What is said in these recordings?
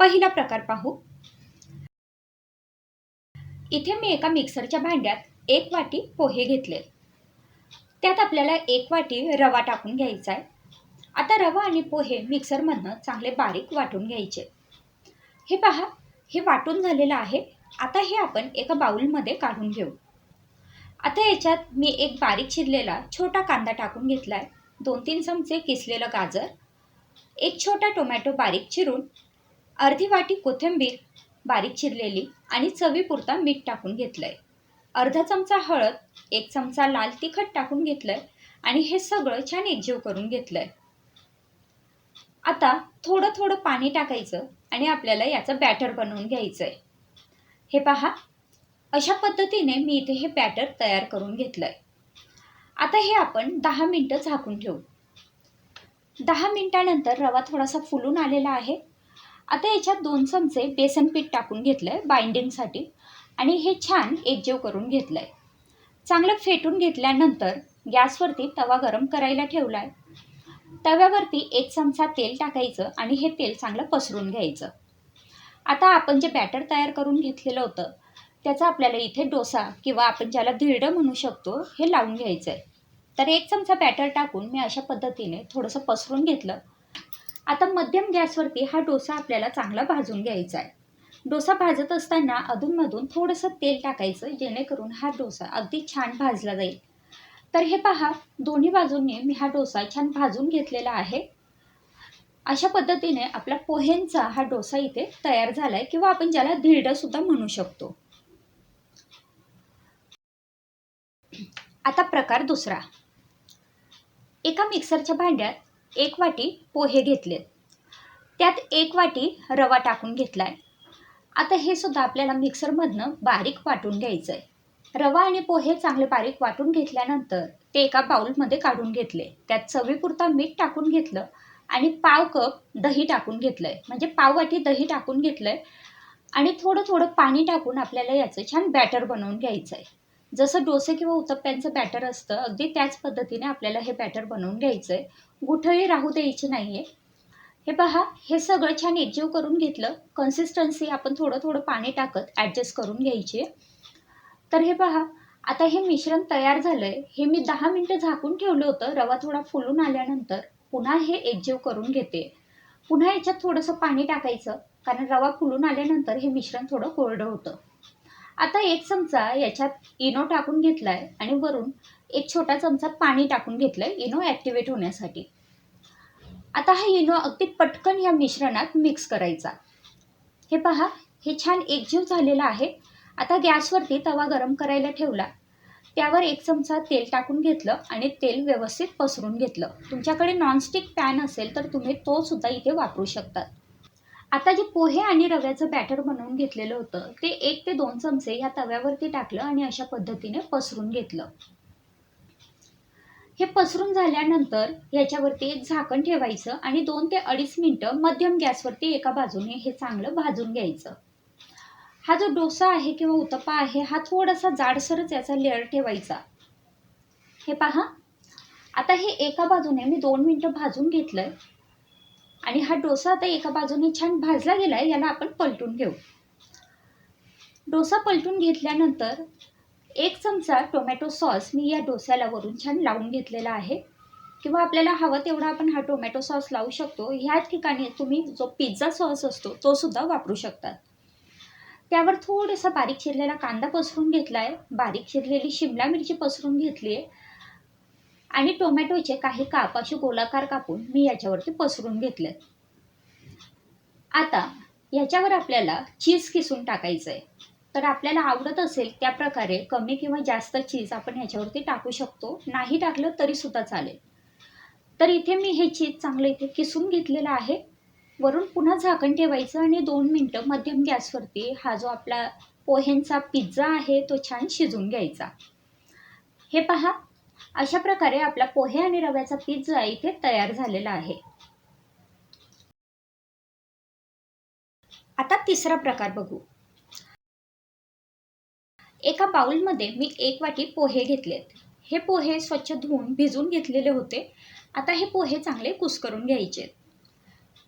पहिला प्रकार पाहू. इथे मी एका मिक्सरच्या भांड्यात एक वाटी पोहे घेतले. त्यात आपल्याला एक वाटी रवा टाकून घ्यायचा आहे. आता रवा आणि पोहे मिक्सरमधनं चांगले बारीक वाटून घ्यायचे. हे पहा हे वाटून झालेलं आहे. आता हे आपण एका बाउलमध्ये काढून घेऊ. आता याच्यात मी एक बारीक चिरलेला छोटा कांदा टाकून घेतला आहे दोन तीन चमचे किसलेलं गाजर. एक छोटा टोमॅटो बारीक चिरून अर्धी वाटी कोथिंबीर बारीक चिरलेली आणि चवीपुरता मीठ टाकून घेतलं आहे अर्धा चमचा हळद एक चमचा लाल तिखट टाकून घेतलं आहे आणि हे सगळं छान एकजीव करून घेतलं आहे आता थोडं थोडं पाणी टाकायचं आणि आपल्याला याचं बॅटर बनवून घ्यायचं आहे हे पहा अशा पद्धतीने मी इथे हे बॅटर तयार करून घेतलं आहे आता हे आपण दहा मिनटं झाकून ठेवू. दहा मिनटानंतर रवा थोडासा फुलून आलेला आहे. आता याच्यात दोन चमचे बेसन पीठ टाकून घेतलं आहे बाइंडिंगसाठी. आणि हे छान एकजीव करून घेतलं आहे चांगलं फेटून घेतल्यानंतर गॅसवरती तवा गरम करायला ठेवला आहे तव्यावरती एक चमचा तेल टाकायचं आणि हे तेल चांगलं पसरून घ्यायचं. आता आपण जे बॅटर तयार करून घेतलेलं होतं त्याचा आपल्याला इथे डोसा किंवा आपण ज्याला धिरडं म्हणू शकतो हे लावून घ्यायचं आहे तर एक चमचा बॅटर टाकून मी अशा पद्धतीने थोडंसं पसरून घेतलं. आता मध्यम गॅसवरती हा डोसा आपल्याला चांगला भाजून घ्यायचा आहे. डोसा भाजत असताना अधूनमधून थोडंसं तेल टाकायचं जेणेकरून हा डोसा अगदी छान भाजला जाईल. तर हे पहा दोन्ही बाजूंनी मी हा डोसा छान भाजून घेतलेला आहे. अशा पद्धतीने आपला पोहेंचा हा डोसा इथे तयार झाला आहे किंवा आपण ज्याला धिरडं सुद्धा म्हणू शकतो. आता प्रकार दुसरा. एका मिक्सरच्या भांड्यात एक वाटी पोहे घेतले. त्यात एक वाटी रवा टाकून घेतला आहे आता हे सुद्धा आपल्याला मिक्सरमधनं बारीक वाटून घ्यायचं आहे रवा आणि पोहे चांगले बारीक वाटून घेतल्यानंतर ते एका बाउलमध्ये काढून घेतले. त्यात चवीपुरता मीठ टाकून घेतलं आणि पाव कप दही टाकून घेतलं आहे म्हणजे पाव वाटी दही टाकून घेतलं आहे आणि थोडं थोडं पाणी टाकून आपल्याला याचं छान बॅटर बनवून घ्यायचं आहे जसं डोसे किंवा उत्तप्प्यांचं बॅटर असतं अगदी त्याच पद्धतीने आपल्याला हे बॅटर बनवून घ्यायचं आहे गुठळी राहू द्यायची नाही आहे हे पहा हे सगळं छान एकजीव करून घेतलं. कन्सिस्टन्सी आपण थोडं थोडं पाणी टाकत ॲडजस्ट करून घ्यायची. तर हे पहा आता हे मिश्रण तयार झालं आहे हे मी दहा मिनटं झाकून ठेवलं होतं. रवा थोडा फुलून आल्यानंतर पुन्हा हे एकजीव करून घेते. पुन्हा याच्यात थोडंसं पाणी टाकायचं. कारण रवा फुलून आल्यानंतर हे मिश्रण थोडं कोरडं होतं. आता एक चमचा याच्यात इनो टाकून घेतला आहे आणि वरून एक छोटा चमचा पाणी टाकून घेतलं आहे इनो ॲक्टिवेट होण्यासाठी. आता हा इनो अगदी पटकन या मिश्रणात मिक्स करायचा. हे पहा हे छान एकजीव झालेलं आहे. आता गॅसवरती तवा गरम करायला ठेवला. त्यावर एक चमचा तेल टाकून घेतलं आणि तेल व्यवस्थित पसरून घेतलं. तुमच्याकडे नॉनस्टिक पॅन असेल तर तुम्ही तो सुद्धा इथे वापरू शकतात आता जे पोहे आणि रव्याचं बॅटर बनवून घेतलेलं होतं ते एक ते दोन चमचे ह्या तव्यावरती टाकलं आणि अशा पद्धतीने पसरून घेतलं. हे पसरून झाल्यानंतर याच्यावरती एक झाकण ठेवायचं आणि दोन ते अडीच मिनटं मध्यम गॅसवरती एका बाजूने हे चांगलं भाजून घ्यायचं. हा जो डोसा आहे किंवा उत्तप्पा आहे हा थोडासा जाडसरच याचा लेअर ठेवायचा. हे पहा. आता हे एका बाजूने मी दोन मिनटं भाजून घेतलंय. आणि हा डोसा आता एका बाजूने छान भाजला गेलाय याला आपण पलटून घेऊ. डोसा पलटून घेतल्यानंतर एक चमचा टोमॅटो सॉस मी या डोस्याला वरून छान लावून घेतलेला आहे. किंवा आपल्याला हवं तेवढा आपण हा टोमॅटो सॉस लावू शकतो. ह्या ठिकाणी तुम्ही जो पिझ्झा सॉस असतो तो सुद्धा वापरू शकतात त्यावर थोडासा बारीक चिरलेला कांदा पसरून घेतला आहे बारीक चिरलेली शिमला मिरची पसरून घेतली आहे आणि टोमॅटोचे काही काप असे गोलाकार कापून मी याच्यावरती पसरून घेतले आता याच्यावर आपल्याला चीज किसून टाकायचं आहे तर आपल्याला आवडत असेल त्या प्रकारे कमी किंवा जास्त चीज आपण ह्याच्यावरती टाकू शकतो. नाही टाकलं तरी सुद्धा चालेल. तर इथे मी हे चीज चांगलं इथे किसून घेतलेलं आहे. वरून पुन्हा झाकण ठेवायचं आणि दोन मिनटं मध्यम गॅसवरती हा जो आपला पोह्यांचा पिझ्झा आहे तो छान शिजून घ्यायचा. हे पहा अशा प्रकारे आपला पोहे आणि रव्याचा पिझ्झा इथे तयार झालेला आहे. आता तिसरा प्रकार बघू. एका बाउलमध्ये मी एक वाटी पोहे घेतलेत. हे पोहे स्वच्छ धुवून भिजून घेतलेले होते. आता हे पोहे चांगले कुस्करून घ्यायचे.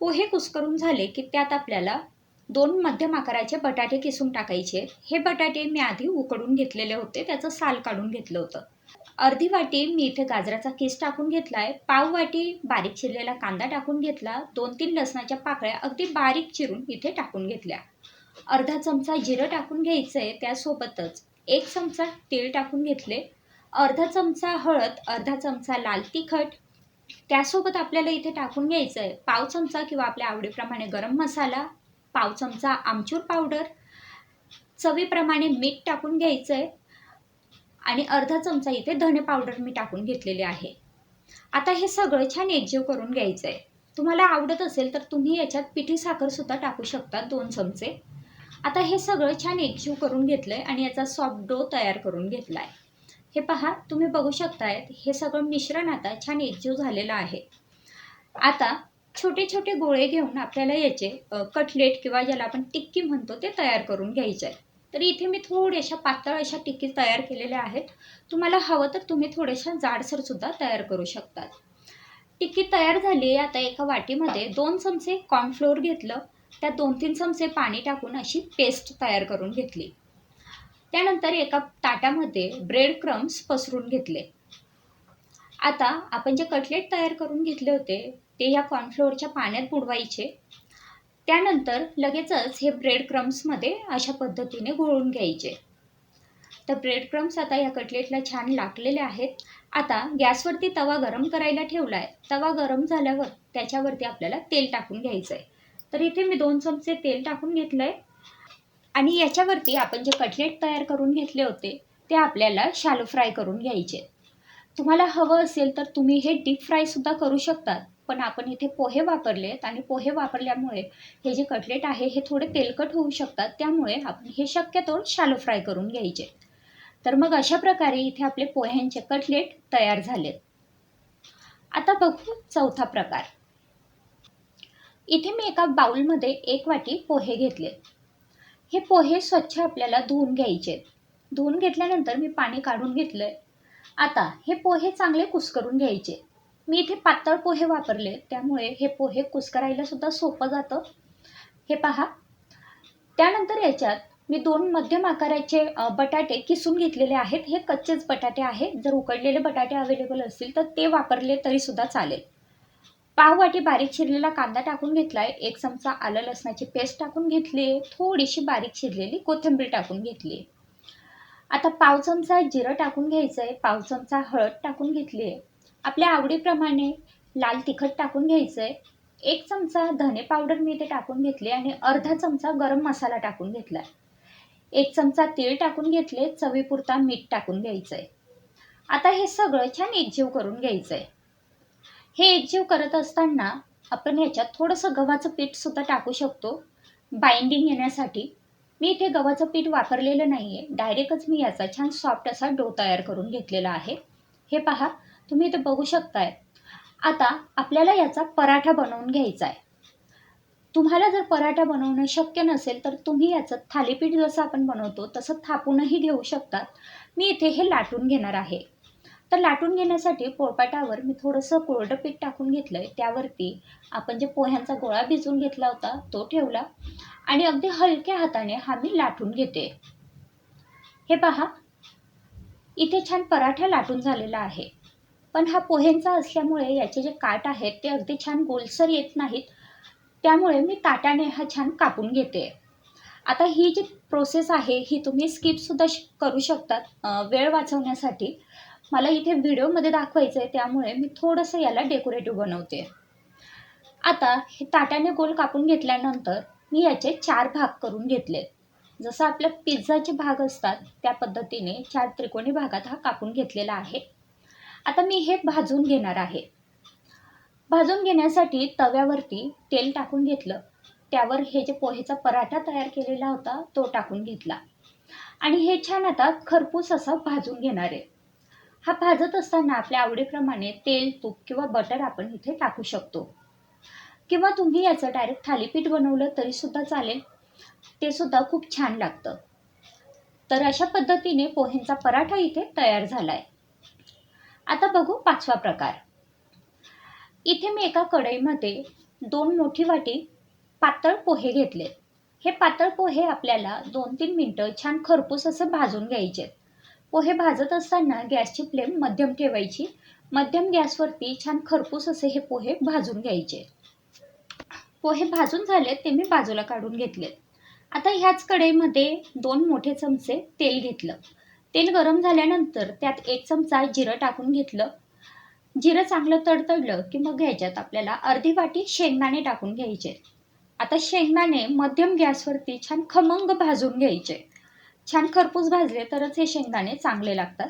पोहे कुस्करून झाले की त्यात आपल्याला दोन मध्यम आकाराचे बटाटे किसून टाकायचे. हे बटाटे मी आधी उकडून घेतलेले होते. त्याचं साल काढून घेतलं होतं. अर्धी वाटी मी इथे गाजराचा केस टाकून घेतलाय पाव वाटी बारीक चिरलेला कांदा टाकून घेतला दोन तीन लसणाच्या पाकळ्या अगदी बारीक चिरून इथे टाकून घेतल्या. अर्धा चमचा जिरं टाकून घ्यायचं आहे त्यासोबतच एक चमचा तेल टाकून घेतले. अर्धा चमचा हळद अर्धा चमचा लाल तिखट त्यासोबत आपल्याला इथे टाकून घ्यायचं आहे पाव चमचा किंवा आपल्या आवडीप्रमाणे गरम मसाला पाव चमचा आमचूर पावडर चवीप्रमाणे मीठ टाकून घ्यायचं आहे आणि अर्धा चमचा इथे धने पावडर मी टाकून घेतलेले आहे. आता हे सगळं छान एकजीव करून घ्यायचं आहे तुम्हाला आवडत असेल तर तुम्ही याच्यात पिठी साखरसुद्धा टाकू शकता दोन चमचे. आता हे सगळं छान एकजीव करून घेतलं आहे आणि याचा सॉफ्ट डो तयार करून घेतला आहे हे पहा तुम्ही बघू शकताय हे सगळं मिश्रण आता छान एकजीव झालेलं आहे. आता छोटे छोटे गोळे घेऊन आपल्याला याचे कटलेट किंवा ज्याला आपण टिक्की म्हणतो ते तयार करून घ्यायचे आहे तर इथे मी थोड्याशा पातळ अशा टिक्की तयार केलेल्या आहेत. तुम्हाला हवं तर तुम्ही थोड्याशा जाडसरसुद्धा तयार करू शकतात. टिक्की तयार झाली आता एका वाटीमध्ये दोन चमचे कॉर्नफ्लोअर घेतलं. त्यात दोन तीन चमचे पाणी टाकून अशी पेस्ट तयार करून घेतली. त्यानंतर एका ताटामध्ये ब्रेड क्रम्स पसरून घेतले. आता आपण जे कटलेट तयार करून घेतले होते ते ह्या कॉर्नफ्लोअरच्या पाण्यात बुडवायचे. त्यानंतर लगेचच हे ब्रेड क्रम्समध्ये अशा पद्धतीने गोळून घ्यायचे. तर ब्रेड क्रम्स आता या कटलेटला छान लागलेले आहेत. आता गॅसवरती तवा गरम करायला ठेवला आहे तवा गरम झाल्यावर त्याच्यावरती आपल्याला तेल टाकून घ्यायचं आहे तर इथे मी दोन चमचे तेल टाकून घेतलं आहे आणि याच्यावरती आपण जे कटलेट तयार करून घेतले होते ते आपल्याला शालो फ्राय करून घ्यायचे. तुम्हाला हवं असेल तर तुम्ही हे डीप फ्रायसुद्धा करू शकतात. पण आपण इथे पोहे वापरलेत आणि पोहे वापरल्यामुळे हे जे कटलेट आहे हे थोडे तेलकट होऊ शकतात. त्यामुळे आपण हे शक्यतो शालो फ्राय करून घ्यायचे. तर मग अशा प्रकारे इथे आपले पोह्यांचे कटलेट तयार झालेत. आता बघू चौथा प्रकार. इथे मी एका बाउलमध्ये एक वाटी पोहे घेतले. हे पोहे स्वच्छ आपल्याला धुवून घ्यायचे. धुवून घेतल्यानंतर मी पाणी काढून घेतलं आहे आता हे पोहे चांगले कुस्करून घ्यायचे. मी इथे पातळ पोहे वापरले. त्यामुळे हे पोहे कुस्करायला सुद्धा सोपं जातं. हे पहा. त्यानंतर याच्यात मी दोन मध्यम आकाराचे बटाटे किसून घेतलेले आहेत. हे कच्चेच बटाटे आहेत जर उकडलेले बटाटे अवेलेबल असतील तर ते वापरले तरी सुद्धा चालेल. पाव वाटी बारीक शिरलेला कांदा टाकून घेतलाय. एक चमचा आलं लसणाची पेस्ट टाकून घेतली. थोडीशी बारीक शिरलेली कोथिंबीर टाकून घेतली. आता पाव चमचा जिरं टाकून घ्यायचंय. पाव चमचा हळद टाकून घेतली आहे आपल्या आवडीप्रमाणे लाल तिखट टाकून घ्यायचं आहे एक चमचा धने पावडर मी इथे टाकून घेतली आणि अर्धा चमचा गरम मसाला टाकून घेतला एक चमचा तीळ टाकून घेतले चवीपुरता मीठ टाकून घ्यायचं आहे आता हे सगळं छान एकजीव करून घ्यायचं आहे हे एकजीव करत असताना आपण ह्याच्यात थोडंसं गव्हाचं पीठसुद्धा टाकू शकतो. बाइंडिंग येण्यासाठी. मी इथे गव्हाचं पीठ वापरलेलं नाही आहे डायरेक्टच मी याचा छान सॉफ्ट असा डो तयार करून घेतलेला आहे. हे पहा तुम्ही इथे बघू शकताय. आता आपल्याला याचा पराठा बनवून घ्यायचा आहे. तुम्हाला जर पराठा बनवणं शक्य नसेल तर तुम्ही याचं थालीपीठ जसं आपण बनवतो तसं थापूनही घेऊ शकतात. मी इथे हे लाटून घेणार आहे. तर लाटून घेण्यासाठी पोळपाटावर मी थोडंसं कोरडं पीठ टाकून घेतलं आहे त्यावरती आपण जे पोह्यांचा गोळा भिजवून घेतला होता तो ठेवला. आणि अगदी हलक्या हाताने हा मी लाटून घेते. हे पहा. इथे छान पराठा लाटून झालेला आहे. पण हा पोह्यांचा असल्यामुळे याचे जे काट आहेत ते अगदी छान गोलसर येत नाहीत. त्यामुळे मी ताटाने हा छान कापून घेते. आता ही जी प्रोसेस आहे ही तुम्ही स्किपसुद्धा करू शकतात वेळ वाचवण्यासाठी. मला इथे व्हिडिओमध्ये दाखवायचं आहे त्यामुळे मी थोडंसं याला डेकोरेटिव्ह बनवते. आता हे ताट्याने गोल कापून घेतल्यानंतर मी याचे चार भाग करून घेतले. जसं आपल्या पिझ्झाचे भाग असतात त्या पद्धतीने चार त्रिकोणी भागात हा कापून घेतलेला आहे. आता मी हे भाजून घेणार आहे. भाजून घेण्यासाठी तव्यावरती तेल टाकून घेतलं. त्यावर हे जे पोहेचा पराठा तयार केलेला होता तो टाकून घेतला. आणि हे छान आता खरपूस असा भाजून घेणार आहे. हा भाजत असताना आपल्या आवडीप्रमाणे तेल तूप किंवा बटर आपण इथे टाकू शकतो. किंवा तुम्ही याचं डायरेक्ट थालीपीठ बनवलं तरीसुद्धा चालेल. ते सुद्धा खूप छान लागतं. तर अशा पद्धतीने पोहेंचा पराठा इथे तयार झाला आहे आता बघू पाचवा प्रकार. इथे मी एका कढईमध्ये दोन मोठी वाटी पातळ पोहे घेतले. हे पातळ पोहे आपल्याला दोन तीन मिनटं छान खरपूस असं भाजून घ्यायचे. पोहे भाजत असताना गॅसची फ्लेम मध्यम ठेवायची. मध्यम गॅसवरती छान खरपूस असे हे पोहे भाजून घ्यायचे. पोहे भाजून झाले ते मी बाजूला काढून घेतले आता ह्याच कढईमध्ये दोन मोठे चमचे तेल घेतलं. तेल गरम झाल्यानंतर त्यात एक चमचा जिरं टाकून घेतलं. जिरं चांगलं तडतडलं की मग ह्याच्यात आपल्याला अर्धी वाटी शेंगदाणे टाकून घ्यायचे. आता शेंगदाणे मध्यम गॅसवरती छान खमंग भाजून घ्यायचे. छान खरपूस भाजले तरच हे शेंगदाणे चांगले लागतात.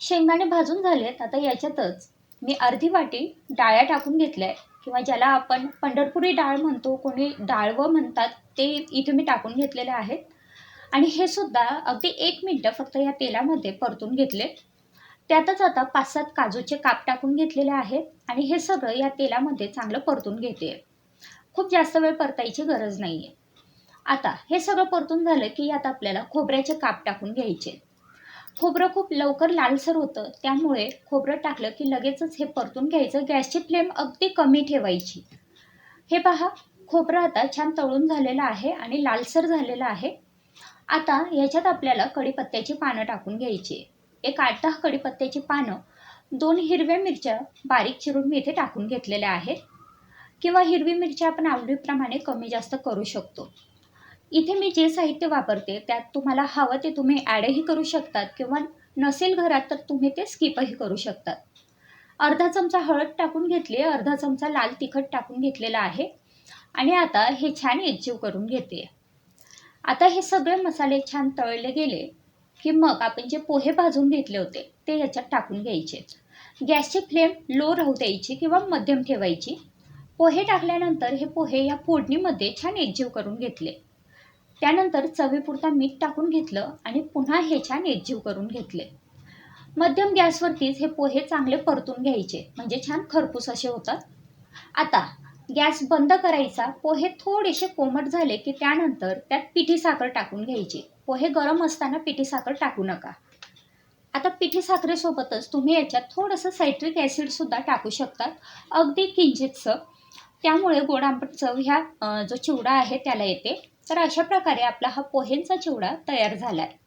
शेंगदाणे भाजून झालेत आता याच्यातच मी अर्धी वाटी डाळ्या टाकून घेतल्या किंवा ज्याला आपण पंढरपुरी डाळ म्हणतो कोणी डाळवं म्हणतात ते इथे मी टाकून घेतलेले आहेत. आणि हे सुद्धा अगदी एक मिनटं फक्त या तेलामध्ये परतून घेतले. त्यातच आता पाच सात काजूचे काप टाकून घेतलेले आहेत आणि हे सगळं या तेलामध्ये चांगलं परतून घेते. खूप जास्त वेळ परतायची गरज नाही आहे आता हे सगळं परतून झालं की यात आपल्याला खोबऱ्याचे काप टाकून घ्यायचे. खोबरं खूप लवकर लालसर होतं त्यामुळे खोबरं टाकलं की लगेचच हे परतून घ्यायचं. गॅसची फ्लेम अगदी कमी ठेवायची. हे पहा खोबरं आता छान तळून झालेलं आहे आणि लालसर झालेलं आहे. आता याच्यात आपल्याला कढीपत्त्याची पानं टाकून घ्यायची. एक आठ दहा कढीपत्त्याची पानं दोन हिरव्या मिरच्या बारीक चिरून मी इथे टाकून घेतलेल्या आहेत. किंवा हिरवी मिरची आपण आवडीप्रमाणे कमी जास्त करू शकतो. इथे मी जे साहित्य वापरते त्यात तुम्हाला हवं ते तुम्ही ॲडही करू शकतात किंवा नसेल घरात तर तुम्ही ते स्किपही करू शकतात. अर्धा चमचा हळद टाकून घेतली अर्धा चमचा लाल तिखट टाकून घेतलेला आहे. आणि आता हे छान एकजीव करून घेते. आता हे सगळे मसाले छान तळले गेले की मग आपण जे पोहे भाजून घेतले होते ते याच्यात टाकून घ्यायचे. गॅसची फ्लेम लो राहू द्यायची किंवा मध्यम ठेवायची. पोहे टाकल्यानंतर हे पोहे या फोडणीमध्ये छान एकजीव करून घेतले. त्यानंतर चवीपुरता मीठ टाकून घेतलं आणि पुन्हा हे छान एकजीव करून घेतले. मध्यम गॅसवरतीच हे पोहे चांगले परतून घ्यायचे म्हणजे छान खरपूस असे होतात. आता गॅस बंद करायचा पोहे थोडेसे कोमट झाले की त्यानंतर त्यात पिठी साखर टाकून घ्यायची. पोहे गरम असताना पिठी साखर टाकू नका. आता पिठी साखरेसोबतच तुम्ही याच्यात थोडंसं सायट्रिक ॲसिडसुद्धा टाकू शकतात. अगदी किंचितसं त्यामुळे गोड आंबट चव ह्या जो चिवडा आहे त्याला येते. तर अशा प्रकारे आपला हा पोहेंचा चिवडा तयार झाला आहे